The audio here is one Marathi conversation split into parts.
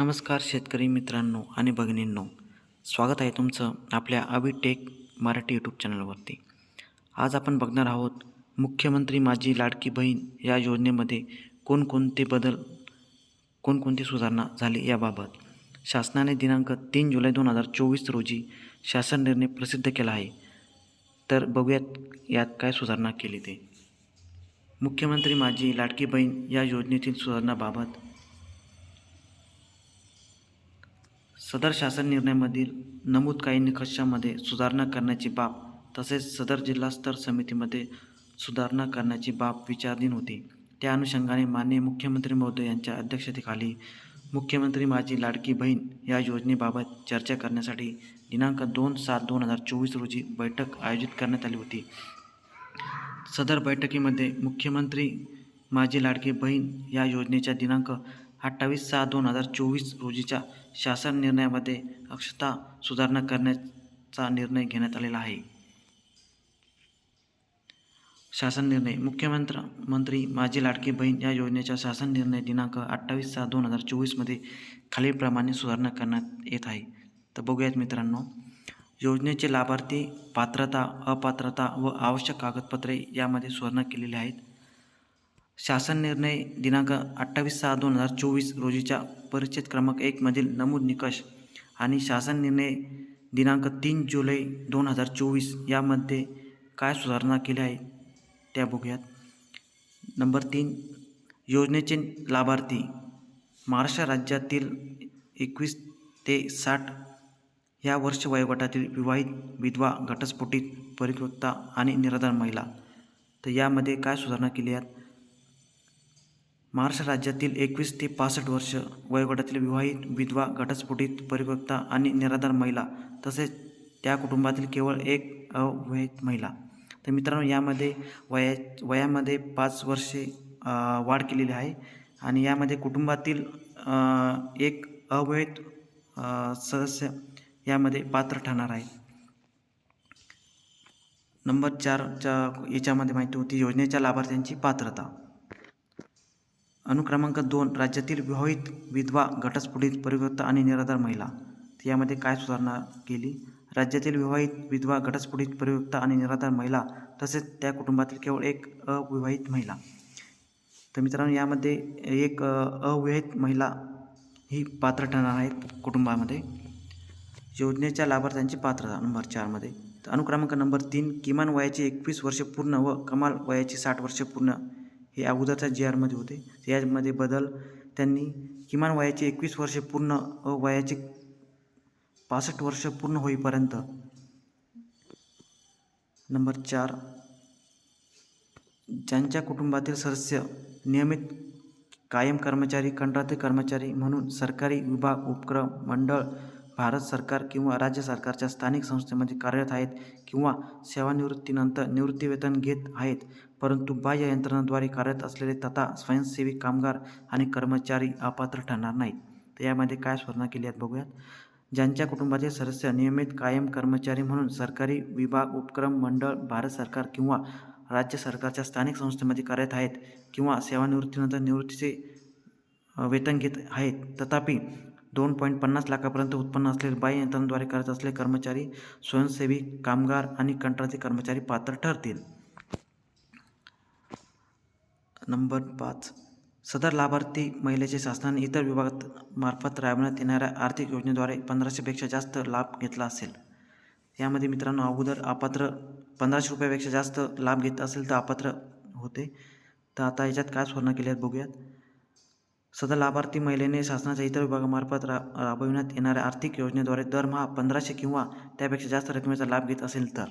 नमस्कार शेतकरी मित्रांनो आणि भगिनींनो. स्वागत आहे तुमचं आपल्या अभिटेक मराठी यूट्यूब चॅनलवरती. आज आपण बघणार आहोत मुख्यमंत्री माझी लाडकी बहीण या योजनेमध्ये कोणकोणते बदल कोणकोणती सुधारणा झाली याबाबत. शासनाने दिनांक तीन जुलै दोन हजार चोवीस रोजी शासन निर्णय प्रसिद्ध केला आहे. तर बघूयात यात काय सुधारणा केली ते. मुख्यमंत्री माझी लाडकी बहीण या योजनेतील सुधारणाबाबत सदर शासन निर्णयामधील नमूद काही निकषामध्ये सुधारणा करण्याची बाब तसेच सदर जिल्हास्तर समितीमध्ये सुधारणा करण्याची बाब विचारधीन होती. त्या अनुषंगाने माननीय मुख्यमंत्री महोदय यांच्या अध्यक्षतेखाली मुख्यमंत्री माझी लाडकी बहीण या योजनेबाबत चर्चा करण्यासाठी दिनांक दोन सात दोन हजार चोवीस रोजी बैठक आयोजित करण्यात आली होती. सदर बैठकीमध्ये मुख्यमंत्री माझी लाडकी बहीण या योजनेच्या दिनांक अठ्ठावीस सहा दोन हजार चोवीस रोजीच्या शासन निर्णयामध्ये अक्षता सुधारणा करण्याचा निर्णय घेण्यात आलेला आहे. शासन निर्णय. मुख्यमंत्र मंत्री माझी लाडकी बहीण या योजनेच्या शासन निर्णय दिनांक अठ्ठावीस सहा दोन हजार चोवीसमध्ये खालीलप्रमाणे सुधारणा करण्यात येत आहे. तर बघूयात मित्रांनो. योजनेचे लाभार्थी पात्रता अपात्रता व आवश्यक कागदपत्रे यामध्ये सुधारणा केलेली आहेत. शासन निर्णय दिनांक अठ्ठावीस सहा दोन हजार चोवीस रोजीच्या परिच्छेद क्रमांक एकमधील नमूद निकष आणि शासन निर्णय दिनांक तीन जुलै दोन हजार चोवीस यामध्ये काय सुधारणा केल्या आहे त्या बघूयात. नंबर तीन योजनेचे लाभार्थी महाराष्ट्र राज्यातील एकवीस ते साठ या वर्ष वयोगटातील विवाहित विधवा घटस्फोटित परिपक्वता आणि निराधार महिला तर यामध्ये काय सुधारणा केली आहेत महाराष्ट्र राज्यातील एकवीस ते पासष्ट वर्ष वयोगटातील विवाहित विधवा घटस्फोटित परिपक्वता आणि निराधार महिला तसेच त्या कुटुंबातील केवळ एक अवैध महिला. तर मित्रांनो यामध्ये वया वयामध्ये पाच वर्षे वाढ केलेली आहे आणि यामध्ये कुटुंबातील एक अवैध सदस्य यामध्ये पात्र ठरणार आहे. नंबर चारच्या याच्यामध्ये माहिती होती योजनेच्या लाभार्थ्यांची पात्रता. अनुक्रमांक दोन राज्यातील विवाहित विधवा घटस्फोटित परिवृत्त आणि निराधार महिला. तर यामध्ये काय सुधारणा केली? राज्यातील विवाहित विधवा घटस्फोटित परिवृत्त आणि निराधार महिला तसेच त्या कुटुंबातील केवळ एक अविवाहित महिला. तर मित्रांनो यामध्ये एक अविवाहित महिला ही पात्र ठरणार आहेत कुटुंबामध्ये. योजनेच्या लाभार्थ्यांची पात्रता नंबर चारमध्ये. तर अनुक्रमांक नंबर तीन किमान वयाची एकवीस वर्षे पूर्ण व कमाल वयाची साठ वर्षे पूर्ण हे अगोदरच्या जी आरमध्ये होते. यामध्ये बदल त्यांनी किमान वयाचे एकवीस वर्षे पूर्ण व वयाचे पासष्ट वर्ष पूर्ण होईपर्यंत नंबर चार ज्यांच्या कुटुंबातील सदस्य नियमित कायम कर्मचारी कंत्राटी कर्मचारी म्हणून सरकारी विभाग उपक्रम मंडळ भारत सरकार किंवा राज्य सरकारच्या स्थानिक संस्थेमध्ये कार्यरत आहेत किंवा सेवानिवृत्तीनंतर निवृत्तीवेतन घेत आहेत परंतु बाह्य यंत्रणाद्वारे कार्यरत असलेले तथा स्वयंसेवी कामगार आणि कर्मचारी अपात्र ठरणार नाहीत. तर यामध्ये काय सुधारणा केली आहेत बघूयात. ज्यांच्या कुटुंबाचे सदस्य नियमित कायम कर्मचारी म्हणून सरकारी विभाग उपक्रम मंडळ भारत सरकार किंवा राज्य सरकारच्या स्थानिक संस्थेमध्ये कार्यरत आहेत किंवा सेवानिवृत्तीनंतर निवृत्तीचे वेतन घेत आहेत तथापि दोन पॉईंट पन्नास लाखापर्यंत उत्पन्न असलेले बाह्य यंत्रणाद्वारे करत असलेले कर्मचारी स्वयंसेवी कामगार आणि कंत्राटी कर्मचारी पात्र ठरतील. नंबर पाच. सदर लाभार्थी महिलेचे शासनाने इतर विभागात मार्फत राबवण्यात येणाऱ्या आर्थिक योजनेद्वारे पंधराशेपेक्षा जास्त लाभ घेतला असेल. यामध्ये मित्रांनो अगोदर अपात्र पंधराशे रुपयापेक्षा जास्त लाभ घेत असेल तर अपात्र होते. तर आता याच्यात काय सुधारणा केल्यात आहेत बघूयात. सदर लाभार्थी महिलेने शासनाच्या इतर विभागामार्फत रा राबविण्यात येणाऱ्या आर्थिक योजनेद्वारे दरमहा पंधराशे किंवा त्यापेक्षा जास्त रकमेचा लाभ घेत असेल तर.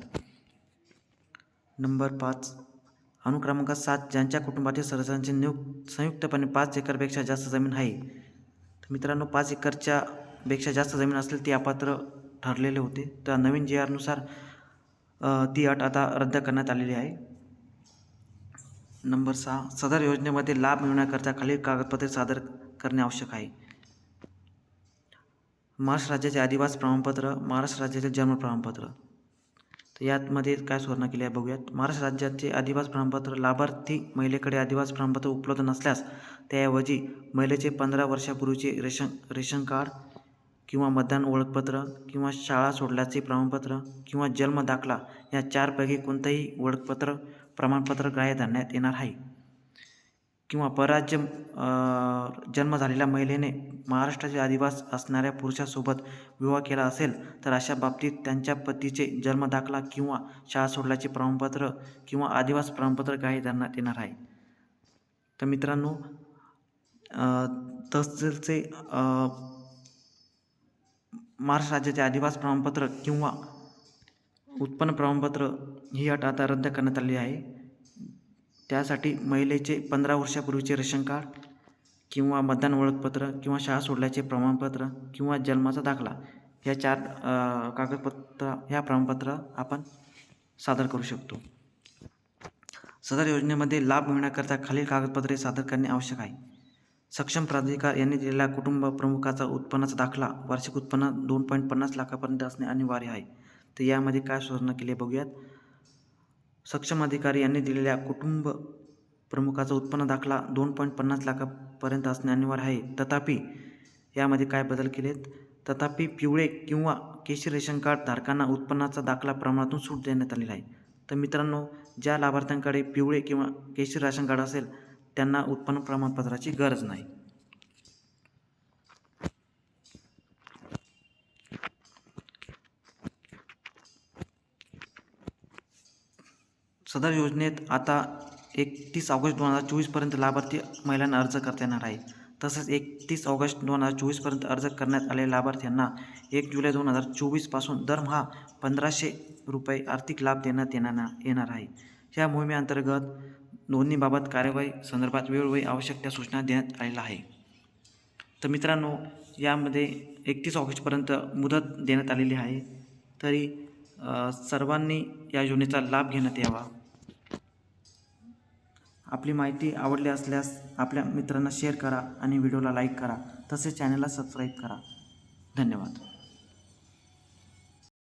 नंबर पाच. अनुक्रमांक सात ज्यांच्या कुटुंबातील सदस्यांची नियुक्त संयुक्तपणे पाच एकरपेक्षा जास्त जमीन आहे. तर मित्रांनो पाच एकरच्या पेक्षा जास्त जमीन असेल ती अपात्र ठरलेले होते. तर नवीन जी आरनुसार ती अट आता रद्द करण्यात आलेली आहे. नंबर सहा सदर योजनेमध्ये लाभ मिळवण्याकरता खालील कागदपत्रे सादर करणे आवश्यक आहे. महाराष्ट्र राज्याचे आदिवास प्रमाणपत्र महाराष्ट्र राज्याचे जन्म प्रमाणपत्र. तर यातमध्ये काय सुधारणा केली आहे बघूयात. महाराष्ट्र राज्याचे आदिवास प्रमाणपत्र लाभार्थी महिलेकडे आदिवास प्रमाणपत्र उपलब्ध नसल्यास त्याऐवजी महिलेचे पंधरा वर्षापूर्वीचे रेशन रेशन कार्ड किंवा मतदान ओळखपत्र किंवा शाळा सोडल्याचे प्रमाणपत्र किंवा जन्म दाखला या चारपैकी कोणतंही ओळखपत्र प्रमाणपत्र ग्राह्य धरण्यात येणार आहे. किंवा परराज्य जन्म झालेल्या महिलेने महाराष्ट्राचे आदिवास असणाऱ्या पुरुषासोबत विवाह केला असेल तर अशा बाबतीत त्यांच्या पतीचे जन्मदाखला किंवा शाळा सोडल्याचे प्रमाणपत्र किंवा आदिवास प्रमाणपत्र ग्राह्य धरण्यात येणार आहे. तर मित्रांनो तहसीलचे महाराष्ट्र राज्याचे आदिवास प्रमाणपत्र किंवा उत्पन्न प्रमाणपत्र ही अट आता रद्द करण्यात आली आहे. त्यासाठी महिलेचे पंधरा वर्षापूर्वीचे रेशन कार्ड किंवा मतदान ओळखपत्र किंवा शाळा सोडल्याचे प्रमाणपत्र किंवा जन्माचा दाखला या चार कागदपत्र ह्या प्रमाणपत्र आपण सादर करू शकतो. सदर योजनेमध्ये लाभ मिळण्याकरता खालील कागदपत्रे सादर करणे आवश्यक आहे. सक्षम प्राधिकार यांनी दिलेल्या कुटुंब प्रमुखाचा उत्पन्नाचा दाखला वार्षिक उत्पन्न दोन पॉईंट पन्नास लाखापर्यंत असणे अनिवार्य आहे. तर यामध्ये काय सुधारणा केली बघूयात. सक्षम अधिकारी यांनी दिलेल्या कुटुंब प्रमुखाचा उत्पन्न दाखला दोन पॉईंट पन्नास लाखापर्यंत असणे अनिवार्य आहे. तथापि यामध्ये काय बदल केलेत? तथापि पिवळे किंवा केशरी रेशन कार्ड धारकांना उत्पन्नाचा दाखला प्रमाणातून सूट देण्यात आलेला आहे. तर मित्रांनो ज्या लाभार्थ्यांकडे पिवळे किंवा केशरी राशन कार्ड असेल त्यांना उत्पन्न प्रमाणपत्राची गरज नाही. सदर योजनेत आता एकतीस ऑगस्ट दोन हजार चोवीसपर्यंत लाभार्थी महिलांना अर्ज करता येणार आहे. तसंच एकतीस ऑगस्ट दोन हजार चोवीसपर्यंत अर्ज करण्यात आलेल्या लाभार्थ्यांना एक जुलै दोन हजार चोवीसपासून दरमहा पंधराशे रुपये आर्थिक लाभ देण्यात येणार येणार आहे. या मोहिमेअंतर्गत नोंदणीबाबत कार्यवाही संदर्भात वेळोवेळी आवश्यक त्या सूचना देण्यात आलेल्या आहे तर मित्रांनो यामध्ये एकतीस ऑगस्टपर्यंत मुदत देण्यात आलेली आहे. तरी सर्वांनी या योजनेचा लाभ घेण्यात यावा. आपली माहिती आवडली असल्यास आपल्या मित्रांना शेअर करा आणि व्हिडिओला लाईक करा. तसेच चॅनलला सबस्क्राईब करा. धन्यवाद.